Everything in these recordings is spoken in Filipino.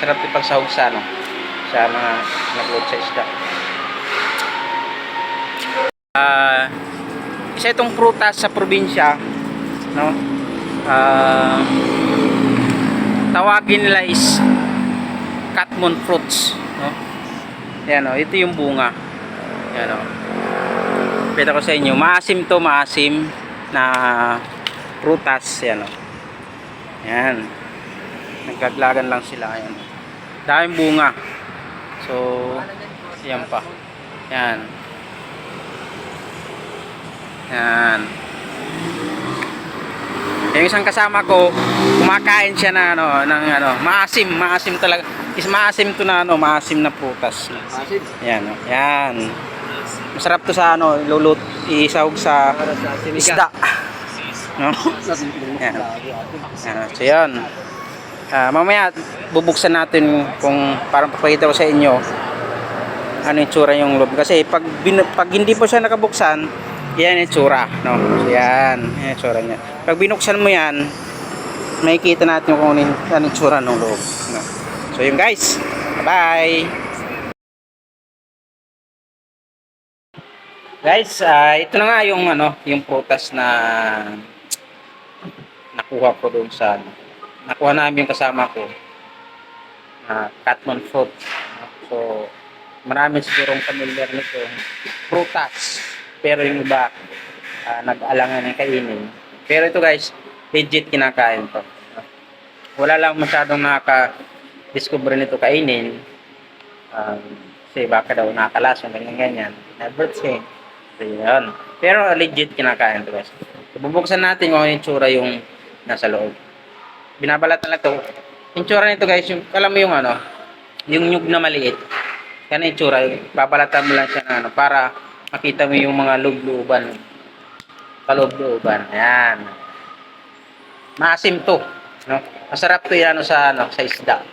Sarap ipagsahog sa ano, sa mga nagload sa isda. Ah, isa itong prutas sa probinsya, no? Ah, tawagin nila is catmon fruits, no? Yan o, ito yung bunga. Yan o. Pita ko sa inyo, maasim to, maasim na prutas, yan o. Yan. Nagkaglagan lang sila, yan. Daming bunga. So, yan pa. Yan. Yan. Yung isang kasama ko, kumakain siya na ano, ng ano, maasim, maasim talaga. Is maasim to na ano, maasim na prutas. Asin. Yan, oh. yan. Masarap to sa ano, lulut, isahog sa isda. No? Yan. Yan. So yan. Ah, mamaya bubuksan natin kung parang papakita ko sa inyo ano yung tsura yung loob. Kasi pag, bin, pag hindi po siya nakabuksan, yan yung tsura. No? So yan, yan yung tsura niya. Pag binuksan mo yan, makikita natin kung ano yung, ano tsura ng loob. No? So yun guys, bye! Guys, ah, ito na nga yung ano, yung prutas na nakuha ko doon sa. Nakuha namin yung kasama ko na catmon fruit. So, marami sigurong familiar nito. Prutas. Pero yung iba, ah, nag-alangan ng kainin. Pero ito guys, legit kinakain to. Wala lang masyadong nakaka-discover nito kainin. Um, kasi baka daw nakakalas yung ganyan-ganyan. Never say. So, yun. Pero legit kinakain to guys. So, bubuksan natin kung ano yung tsura yung nasa loob. Binabalat na lang to. Yung tsura nito guys, yung, alam mo yung ano, yung nyug na maliit. Yan yung tsura. Babalatan mo lang siya ng ano, para makita mo yung mga loob-looban. Kaloob-looban. Ayan. Maasim to. No? Masarap to yan ano, sa, ano, sa isda.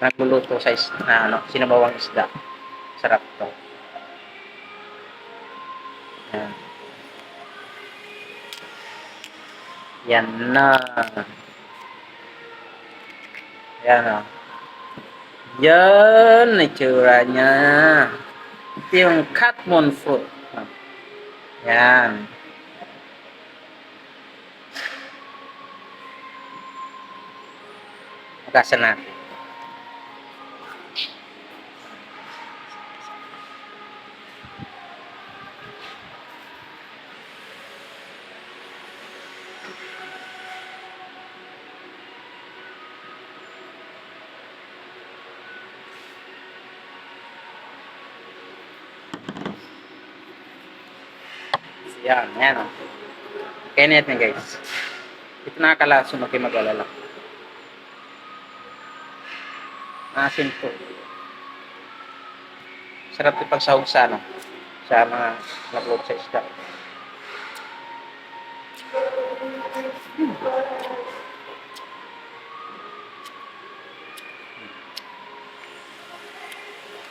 Nagluluto sa isda, na, ano, sinabawang isda. Sarap to. Yan. Yan na. Yan o. Yan ang itsura niya. Ito yung catmon fruit. Yan. Magasan natin. Yan, yan. Kaya natin guys. Ito nakakalaso na kayo mag-alala. Asin to. Sarap ito pagsahog sa ano. Sa mga nagload sa isda.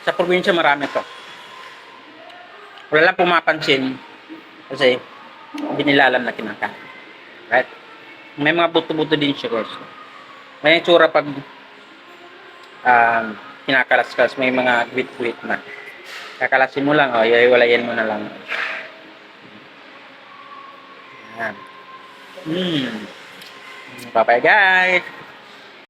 Sa probinsya marami to. Wala lang pumapansin kasi hindi nila alam na kinakain. Right? May mga buto-buto din siya guys. May tsura pag um, kinakalas-kalas, may mga gwit-gwit na. Kakalasin mo lang, oh, iwalayan mo na lang. Yan. Hmm. Bye-bye guys!